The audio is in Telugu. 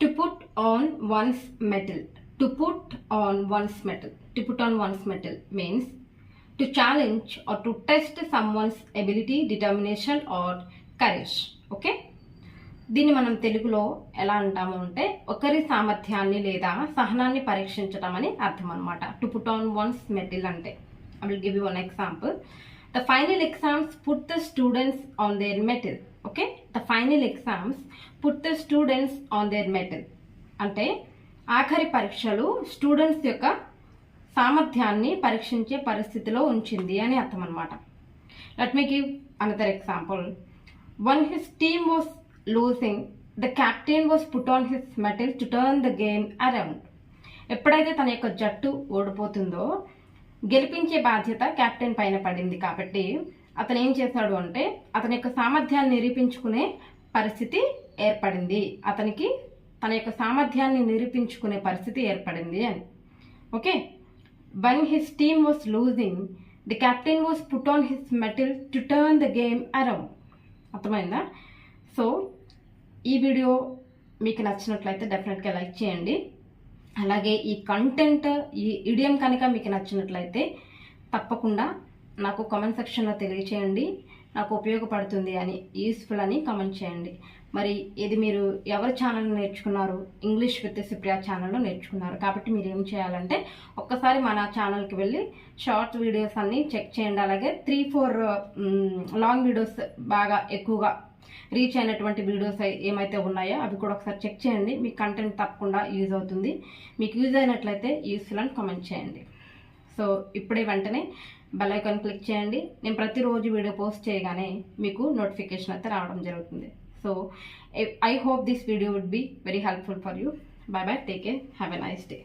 To put on one's mettle to put on one's mettle to put on one's mettle means to challenge or to test some someone's ability determination or courage okay దీన్ని మనం తెలుగులో ఎలా అంటాము అంటే ఒకరి సామర్థ్యాన్ని లేదా సహనాన్ని పరీక్షించడం అని అర్థం అనమాట to put on one's mettle అంటే I will give you one example the final exams put the students on their mettle okay final exams put the students on their mettle అంటే ఆఖరి పరీక్షలు స్టూడెంట్స్ యొక్క సామర్థ్యాన్ని పరీక్షించే పరిస్థితిలో ఉంచింది అని అర్థం అనమాట let me give another example when his team was losing the captain was put on his mettle to turn the game around ఎప్పుడైతే తన యొక్క జట్టు ఓడిపోతుందో గెలిపించే బాధ్యత కెప్టెన్ పైన పడింది కాబట్టి అతను ఏం చేశాడు అంటే అతని యొక్క సామర్థ్యాన్ని నిరూపించుకునే పరిస్థితి ఏర్పడింది. అతనికి తన యొక్క సామర్థ్యాన్ని నిరూపించుకునే పరిస్థితి ఏర్పడింది అని. Okay? When his team was losing the captain was put on his mettle to turn the game around అర్థమైందా? సో ఈ వీడియో మీకు నచ్చినట్లయితే డెఫినెట్గా లైక్ చేయండి. అలాగే ఈ కంటెంట్ ఈ ఇడియం కనుక మీకు నచ్చినట్లయితే తప్పకుండా నాకు కామెంట్ సెక్షన్లో తెలియచేయండి. నాకు ఉపయోగపడుతుంది అని యూస్ఫుల్ అని కామెంట్ చేయండి. మరి ఇది మీరు ఎవరి ఛానల్ నేర్చుకున్నారు? ఇంగ్లీష్ విత్ సుప్రియా ఛానల్లో నేర్చుకున్నారు. కాబట్టి మీరు ఏం చేయాలంటే ఒక్కసారి మన ఛానల్కి వెళ్ళి షార్ట్ వీడియోస్ అన్నీ చెక్ చేయండి. అలాగే త్రీ ఫోర్ లాంగ్ వీడియోస్ బాగా ఎక్కువగా రీచ్ అయినటువంటి వీడియోస్ ఏమైతే ఉన్నాయో అవి కూడా ఒకసారి చెక్ చేయండి. మీ కంటెంట్ తప్పకుండా యూజ్ అవుతుంది. మీకు యూజ్ అయినట్లయితే యూస్ఫుల్ అని కామెంట్ చేయండి. సో ఇప్పుడే వెంటనే బెల్ ఐకాన్ క్లిక్ చేయండి. నేను ప్రతిరోజు వీడియో పోస్ట్ చేయగానే మీకు నోటిఫికేషన్ అయితే రావడం జరుగుతుంది. So I hope this video would be very helpful for you bye bye take care have a nice day